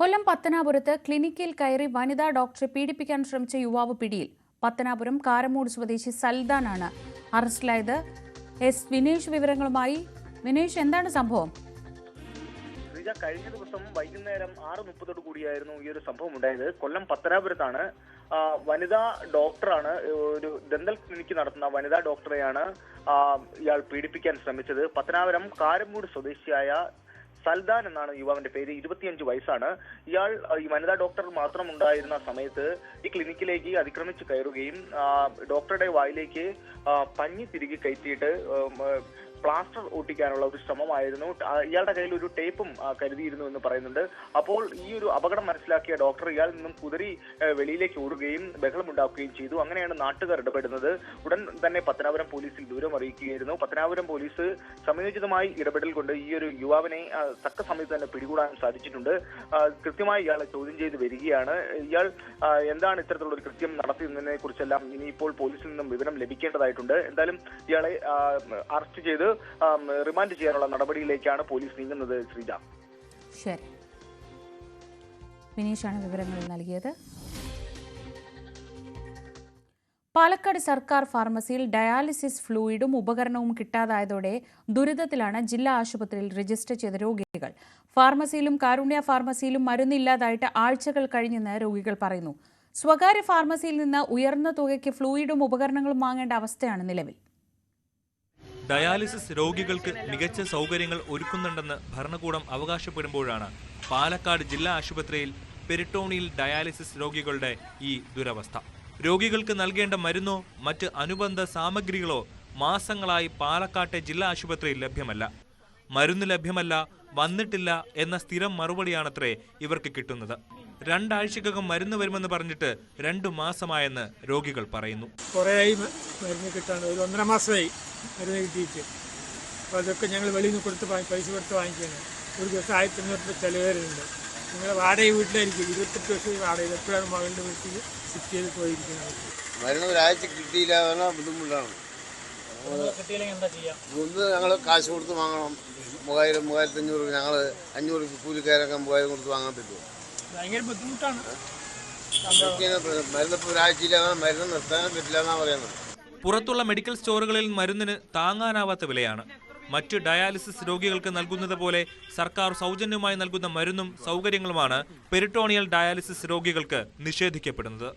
കൊല്ലം പത്തനാപുരത്ത് ക്ലിനിക്കിൽ കയറി വനിതാ ഡോക്ടറെ പീഡിപ്പിക്കാൻ ശ്രമിച്ച യുവാവ് പിടിയിൽ. പത്തനാപുരം കാരമൂട് സ്വദേശി സൽദാനാണ് അറസ്റ്റിലായത്. എസ് വിനേഷ് വിവരങ്ങളുമായി വിനേഷ് എന്താണ് സംഭവം? കഴിഞ്ഞ ദിവസം വൈകുന്നേരം ആറ് മുപ്പതോട് കൂടിയായിരുന്നു ഈ ഒരു സംഭവം ഉണ്ടായത്. കൊല്ലം പത്തനാപുരത്താണ് വനിതാ ഡോക്ടറാണ് ഒരു ദന്തൽ ക്ലിനിക്ക് നടത്തുന്ന വനിതാ ഡോക്ടറെയാണ് ഇയാൾ പീഡിപ്പിക്കാൻ ശ്രമിച്ചത്. പത്തനാപുരം കാരമൂട് സ്വദേശിയായ സൽദാൻ എന്നാണ് യുവാവിന്റെ പേര്. ഇരുപത്തിയഞ്ച് വയസ്സാണ്. ഇയാൾ ഈ വനിതാ ഡോക്ടർ മാത്രം ഉണ്ടായിരുന്ന സമയത്ത് ഈ ക്ലിനിക്കിലേക്ക് അതിക്രമിച്ച് കയറുകയും ഡോക്ടറുടെ വായിലേക്ക് പഞ്ഞി തിരികെ കയറ്റിയിട്ട് പ്ലാസ്റ്റർ ഒട്ടിക്കാനുള്ള ഒരു ശ്രമമായിരുന്നു. ഇയാളുടെ കയ്യിൽ ഒരു ടേപ്പും കരുതിയിരുന്നു എന്ന് പറയുന്നുണ്ട്. അപ്പോൾ ഈ ഒരു അപകടം മനസ്സിലാക്കിയ ഡോക്ടർ ഇയാൾ നിന്നും കുതിരി വെളിയിലേക്ക് ഓടുകയും ബഹളമുണ്ടാക്കുകയും ചെയ്തു. അങ്ങനെയാണ് നാട്ടുകാർ ഇടപെടുന്നത്. ഉടൻ തന്നെ പത്തനാപുരം പോലീസിൽ വിവരം അറിയിക്കുകയായിരുന്നു. പത്തനാപുരം പോലീസ് സമയോചിതമായി ഇടപെടൽ കൊണ്ട് ഈ ഒരു യുവാവിനെ തക്ക സമയത്ത് തന്നെ പിടികൂടാൻ സാധിച്ചിട്ടുണ്ട്. കൃത്യമായി ഇയാളെ ചോദ്യം ചെയ്ത് വരികയാണ്. ഇയാൾ എന്താണ് ഇത്തരത്തിലുള്ള ഒരു കൃത്യം നടത്തിയതിനെ കുറിച്ചെല്ലാം ഇനിയിപ്പോൾ പോലീസിൽ നിന്നും വിവരം ലഭിക്കേണ്ടതായിട്ടുണ്ട്. എന്തായാലും ഇയാളെ അറസ്റ്റ് ചെയ്ത് റിമാൻഡ് ചെയ്യാനുള്ള നടപടിയിലേക്കാണ് പോലീസ് നീങ്ങുന്നത് ശ്രീജ. ശരി. വിനീഷാണ് വിവരങ്ങൾ നൽകിയത്. പാലക്കാട് സർക്കാർ ഫാർമസിയിൽ ഡയാലിസിസ് ഫ്ലൂയിഡും ഉപകരണവും കിട്ടാതായതോടെ ദുരിതത്തിലാണ് ജില്ലാ ആശുപത്രിയിൽ രജിസ്റ്റർ ചെയ്ത രോഗികൾ. ഫാർമസിയിലും കാരുണ്യ ഫാർമസിയിലും മരുന്നില്ലാതായിട്ട് ആഴ്ചകൾ കഴിഞ്ഞെന്ന് രോഗികൾ പറയുന്നു. സ്വകാര്യ ഫാർമസിയിൽ നിന്ന് ഉയർന്ന തുകയ്ക്ക് ഫ്ലൂയിഡും ഉപകരണങ്ങളും വാങ്ങേണ്ട അവസ്ഥയാണ് നിലവിൽ. ഡയാലിസിസ് രോഗികൾക്ക് മികച്ച സൗകര്യങ്ങൾ ഒരുക്കുന്നുണ്ടെന്ന് ഭരണകൂടം അവകാശപ്പെടുമ്പോഴാണ് പാലക്കാട് ജില്ലാ ആശുപത്രിയിൽ പെരിട്ടോണിയിൽ ഡയാലിസിസ് രോഗികളുടെ ഈ ദുരവസ്ഥ. രോഗികൾക്ക് നൽകേണ്ട മരുന്നോ മറ്റ് അനുബന്ധ സാമഗ്രികളോ മാസങ്ങളായി പാലക്കാട്ടെ ജില്ലാ ആശുപത്രിയിൽ ലഭ്യമല്ല. മരുന്ന് ലഭ്യമല്ല വന്നിട്ടില്ല എന്ന സ്ഥിരം മറുപടിയാണത്രേ ഇവർക്ക് കിട്ടുന്നത്. രണ്ടാഴ്ചക്കകം മരുന്ന് വരുമെന്ന് പറഞ്ഞിട്ട് രണ്ടു മാസമായെന്ന് രോഗികൾ പറയുന്നു. കുറേയായി മരുന്ന് കിട്ടാൻ ഒരു ഒന്നര മാസമായി മരുന്ന് കിട്ടിയിട്ട്. അപ്പോൾ അതൊക്കെ ഞങ്ങൾ വെളിയിൽ നിന്ന് കൊടുത്ത് വാങ്ങി പൈസ കൊടുത്ത് വാങ്ങിക്കുകയാണ്. ഒരു ദിവസം ആയിരത്തി അഞ്ഞൂറ് രൂപ ചിലവ് വരുന്നുണ്ട് ഞങ്ങൾ വാടക വീട്ടിലായിരിക്കും. ഇരുപത്തെട്ട് ദിവസം വാടകയിൽ എപ്പോഴാണ് മകളുടെ വീട്ടിൽ ഷിഫ്റ്റ് ചെയ്ത് പോയിരിക്കുന്നത്? മരുന്ന് ഒരാഴ്ച കിട്ടിയില്ല ബുദ്ധിമുട്ടാണ്. ഒന്ന് ഞങ്ങൾ കാശ് കൊടുത്ത് വാങ്ങണം. മൂവായിരം മൂവായിരത്തി അഞ്ഞൂറ് ഞങ്ങൾ അഞ്ഞൂറ് കൂലിക്കാരൊക്കെ മൂവായിരം കൊടുത്ത് വാങ്ങാൻ പറ്റുമോ? മരുന്ന് പറ്റില്ല പുറത്തുള്ള മെഡിക്കൽ സ്റ്റോറുകളിൽ മരുന്നിന് താങ്ങാനാവാത്ത വിലയാണ്. മറ്റ് ഡയാലിസിസ് രോഗികൾക്ക് നൽകുന്നത് പോലെ സർക്കാർ സൗജന്യമായി നൽകുന്ന മരുന്നും സൗകര്യങ്ങളുമാണ് പെരിട്ടോണിയൽ ഡയാലിസിസ് രോഗികൾക്ക് നിഷേധിക്കപ്പെടുന്നത്.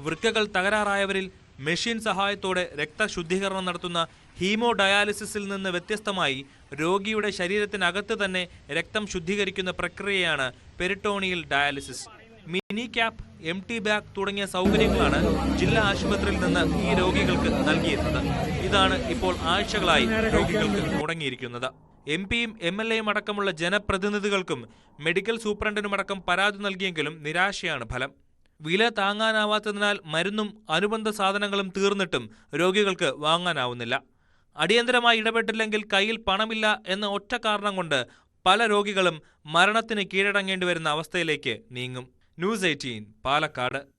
വൃക്കകൾ തകരാറായവരിൽ മെഷീൻ സഹായത്തോടെ രക്തശുദ്ധീകരണം നടത്തുന്ന ഹീമോ ഡയാലിസിസിൽ നിന്ന് വ്യത്യസ്തമായി രോഗിയുടെ ശരീരത്തിനകത്ത് തന്നെ രക്തം ശുദ്ധീകരിക്കുന്ന പ്രക്രിയയാണ് peritoneal dialysis. Mini cap M T bag തുടങ്ങിയ സൗകര്യങ്ങളാണ് ജില്ലാ ആശുപത്രിയിൽ നിന്ന് ഈ രോഗികൾക്ക് നൽകിയിരുന്നത്. ഇതാണ് ഇപ്പോൾ ആഴ്ചകളായി രോഗികൾക്ക് മുടങ്ങിയിരിക്കുന്നത്. എം പിയും എം എൽ എയും അടക്കമുള്ള ജനപ്രതിനിധികൾക്കും മെഡിക്കൽ സൂപ്രണ്ടിനുമടക്കം പരാതി നൽകിയെങ്കിലും നിരാശയാണ് ഫലം. വില താങ്ങാനാവാത്തതിനാൽ മരുന്നും അനുബന്ധ സാധനങ്ങളും തീർന്നിട്ടും രോഗികൾക്ക് വാങ്ങാനാവുന്നില്ല. അടിയന്തരമായി ഇടപെട്ടില്ലെങ്കിൽ കയ്യിൽ പണമില്ല എന്ന ഒറ്റ കാരണം കൊണ്ട് പല രോഗികളും മരണത്തിന് കീഴടങ്ങേണ്ടി വരുന്ന അവസ്ഥയിലേക്ക് നീങ്ങും. News eighteen Palakkad.